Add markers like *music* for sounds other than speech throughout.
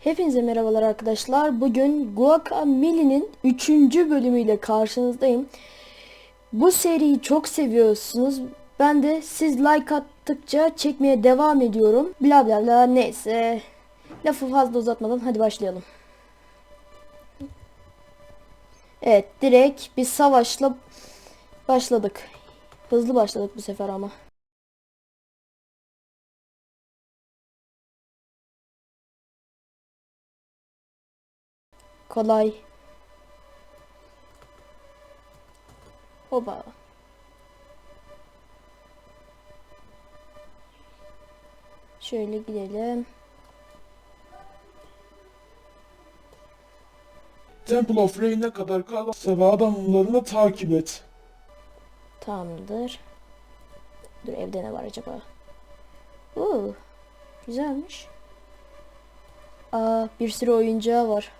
Hepinize merhabalar arkadaşlar. Bugün Guacamelee 3. bölümüyle karşınızdayım. Bu seriyi çok seviyorsunuz. Ben de siz like attıkça çekmeye devam ediyorum. Bla bla bla neyse. Lafı fazla uzatmadan hadi başlayalım. Evet direkt bir savaşla başladık. Hızlı başladık bu sefer ama. Kolay. Hoba. Şöyle gidelim. Temple of Rain'e kadar kalırsa ve adamlarını takip et. Tamamdır. Dur evde ne var acaba? Oo, güzelmiş. Aa, bir sürü oyuncağı var.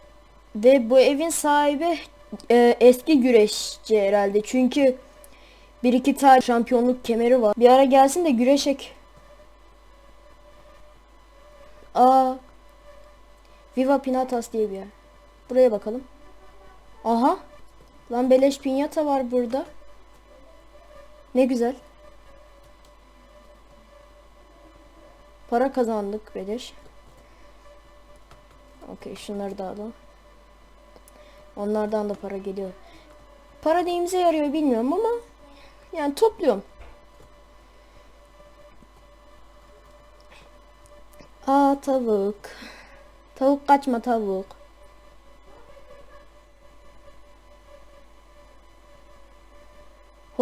Ve bu evin sahibi e, eski güreşçi herhalde. Çünkü bir iki tane şampiyonluk kemeri var. Bir ara gelsin de güreşek. Aa, Viva Pinatas diye bir yer. Buraya bakalım. Aha. Lan beleş pinyata var burada. Ne güzel. Para kazandık beleş. Okey şunları da alalım. Onlardan da para geliyor. Para neyimize yarıyor bilmiyorum ama yani topluyorum. Aa tavuk. Tavuk kaçma tavuk.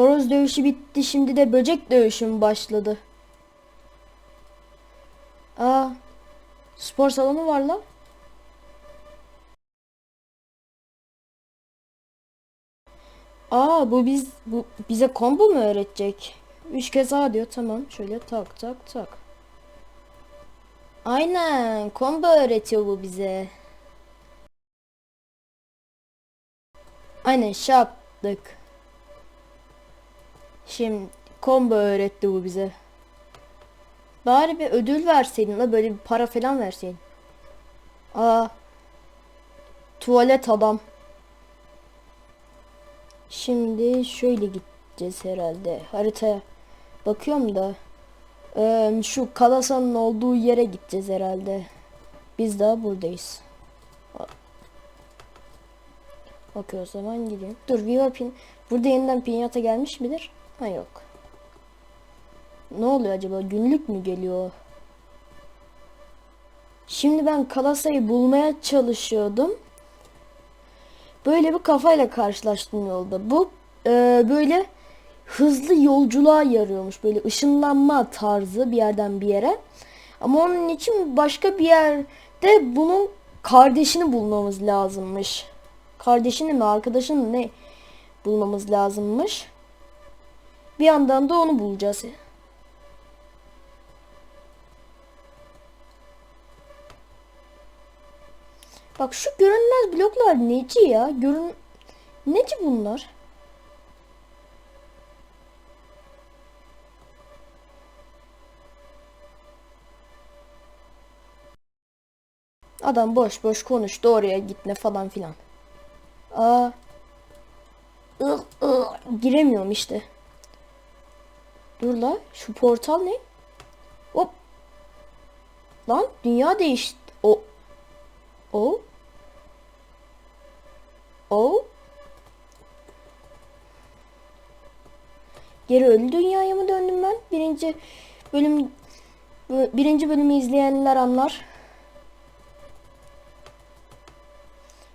Horoz dövüşü bitti. Şimdi de böcek dövüşüm başladı. Aa, spor salonu var la. Aa, bu biz bu bize combo mu öğretecek? Üç kez A diyor. Tamam. Şöyle tak tak tak. Aynen. Combo öğretiyor bu bize. Aynen şey. Şimdi combo öğretti bu bize. Bari bir ödül verseydin la böyle bir para falan verseydin. Aa. Tuvalet adam. Şimdi şöyle gideceğiz herhalde. Haritaya bakıyorum da. eee, şu Kalasa'nın olduğu yere gideceğiz herhalde. Biz daha buradayız. Okey o zaman gidelim. Dur Viva Pin. Burada yeniden pinyata gelmiş midir? Ha yok. Ne oluyor acaba? Günlük mü geliyor? Şimdi ben Kalasa'yı bulmaya çalışıyordum. Böyle bir kafayla karşılaştım yolda. Bu e, böyle hızlı yolculuğa yarıyormuş. Böyle ışınlanma tarzı bir yerden bir yere. Ama onun için başka bir yerde bunun kardeşini bulmamız lazımmış. Kardeşini mi arkadaşını mı ne bulmamız lazımmış. Bir yandan da onu bulacağız. Bak şu görünmez bloklar neci ya? Görün neci bunlar? Adam boş boş konuştu oraya gitme falan filan. Aa. Ih, ih, giremiyorum işte. Dur la şu portal ne? Hop. Lan dünya değişti. O. O. O. Geri ölü dünyaya mı döndüm ben? Birinci bölüm birinci bölümü izleyenler anlar.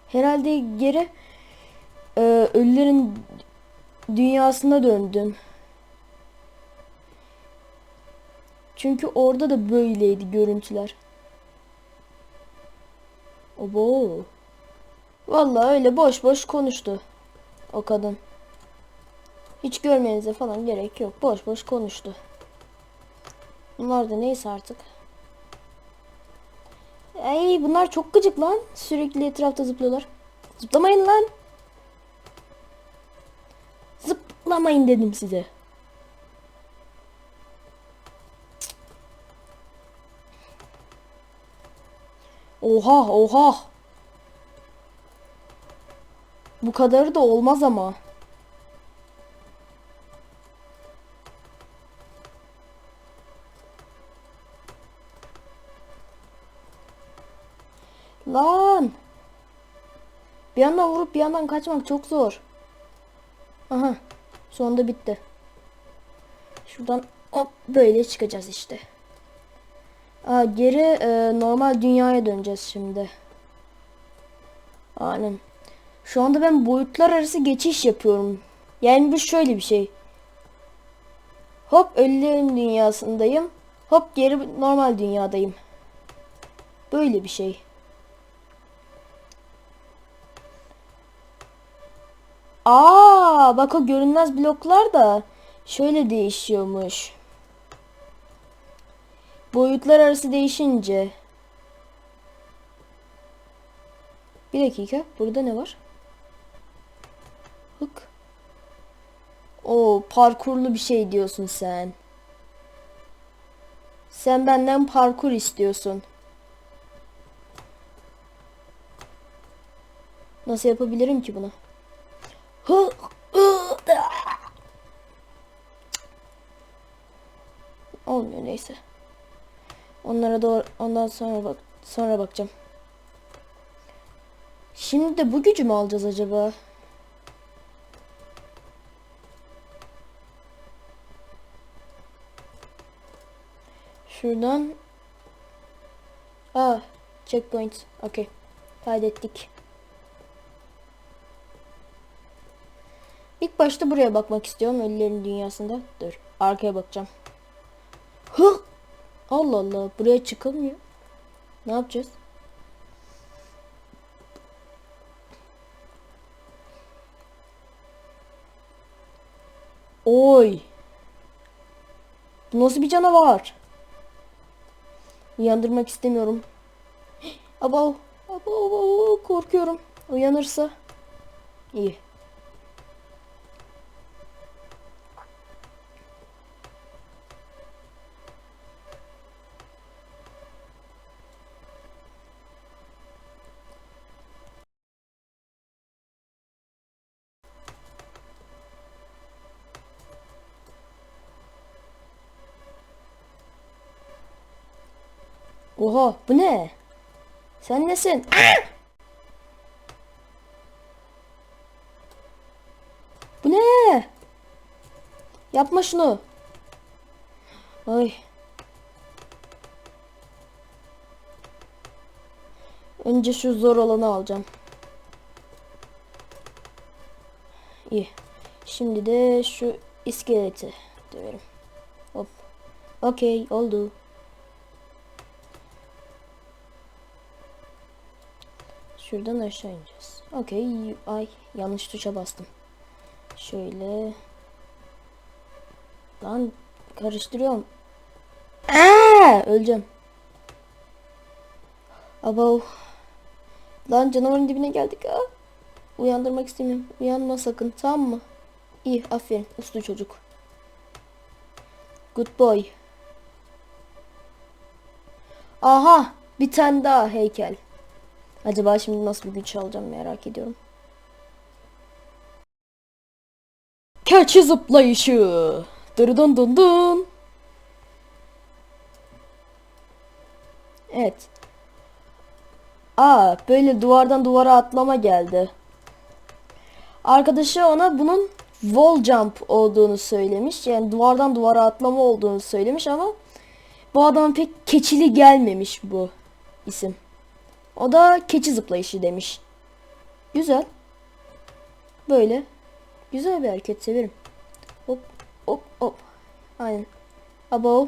Herhalde geri e, ölülerin dünyasına döndüm. Çünkü orada da böyleydi görüntüler. Obo. Vallahi öyle boş boş konuştu o kadın. Hiç görmenize falan gerek yok. Boş boş konuştu. Bunlar da neyse artık. Ay bunlar çok gıcık lan. Sürekli etrafta zıplıyorlar. Zıplamayın lan. ışınlamayın dedim size. Oha oha. Bu kadarı da olmaz ama. Lan. Bir yandan vurup bir yandan kaçmak çok zor. Aha. Sonunda bitti. Şuradan hop böyle çıkacağız işte. Aa, geri e, normal dünyaya döneceğiz şimdi. Aynen. Şu anda ben boyutlar arası geçiş yapıyorum. Yani bu şöyle bir şey. Hop ölülerin dünyasındayım. Hop geri normal dünyadayım. Böyle bir şey. Aa, bak o görünmez bloklar da şöyle değişiyormuş. Boyutlar arası değişince. Bir dakika. Burada ne var? Hık. O parkurlu bir şey diyorsun sen. Sen benden parkur istiyorsun. Nasıl yapabilirim ki bunu? Onlara doğru ondan sonra bak sonra bakacağım. Şimdi de bu gücü mü alacağız acaba? Şuradan Aa, checkpoint. Okey. Kaydettik. İlk başta buraya bakmak istiyorum ölülerin dünyasında. Dur. Arkaya bakacağım. Hı! Allah Allah. Buraya çıkılmıyor. Ne yapacağız? Oy. Bu nasıl bir canavar? Uyandırmak istemiyorum. *gasps* Abo, abo, korkuyorum. Uyanırsa. İyi. Oha bu ne? Sen nesin? Bu ne? Yapma şunu. Ay. Önce şu zor olanı alacağım. İyi. Şimdi de şu iskeleti döverim. Hop. Okey oldu. Şuradan aşağı ineceğiz. Okey. Ay yanlış tuşa bastım. Şöyle. Lan karıştırıyorum. Aa, öleceğim. Abo. Lan canavarın dibine geldik ha. Uyandırmak istemiyorum. Uyanma sakın tamam mı? İyi aferin uslu çocuk. Good boy. Aha bir tane daha heykel. Acaba şimdi nasıl bir güç alacağım merak ediyorum. Keçi zıplayışı. Dırıdın dın dın. Evet. Aa böyle duvardan duvara atlama geldi. Arkadaşı ona bunun wall jump olduğunu söylemiş. Yani duvardan duvara atlama olduğunu söylemiş ama bu adama pek keçili gelmemiş bu isim. O da keçi zıplayışı demiş. Güzel. Böyle. Güzel bir hareket severim. Hop hop hop. Aynen. Abo.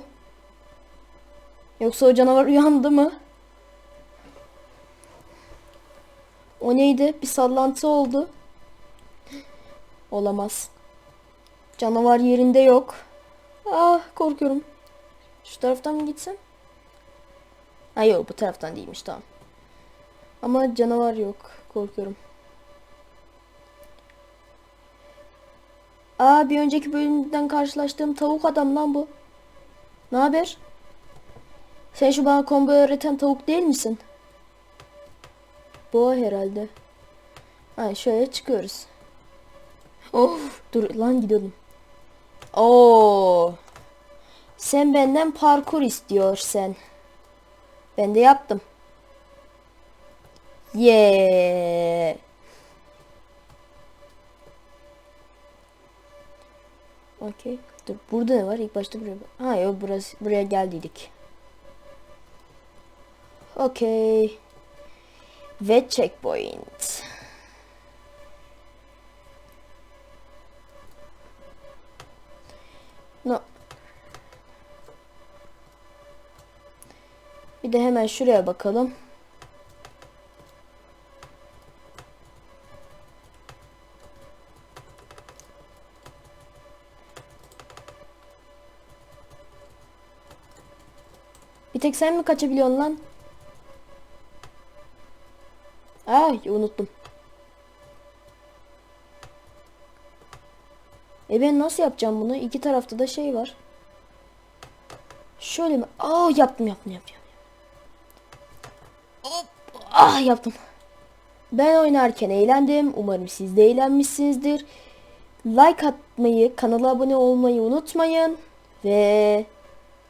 Yoksa o canavar *laughs* uyandı mı? O neydi? Bir sallantı oldu. Olamaz. Canavar yerinde yok. Ah korkuyorum. Şu taraftan mı gitsem? Ha yok bu taraftan değilmiş tamam. Ama canavar yok. Korkuyorum. Aa bir önceki bölümden karşılaştığım tavuk adam lan bu. Ne haber? Sen şu bana combo öğreten tavuk değil misin? Boğa herhalde. Ha şöyle çıkıyoruz. Of dur lan gidiyordum. Oo. Sen benden parkur istiyor sen. Ben de yaptım. Yeah. Okey. Dur burada ne var? İlk başta buraya. Ha yok burası buraya geldiydik. Okey. Ve checkpoint. No. Bir de hemen şuraya bakalım. Bir tek sen mi kaçabiliyorsun lan? Ay unuttum. E ben nasıl yapacağım bunu? İki tarafta da şey var. Şöyle mi? Aa yaptım yaptım yaptım. Ah yaptım. Ben oynarken eğlendim. Umarım siz de eğlenmişsinizdir. Like atmayı, kanala abone olmayı unutmayın. Ve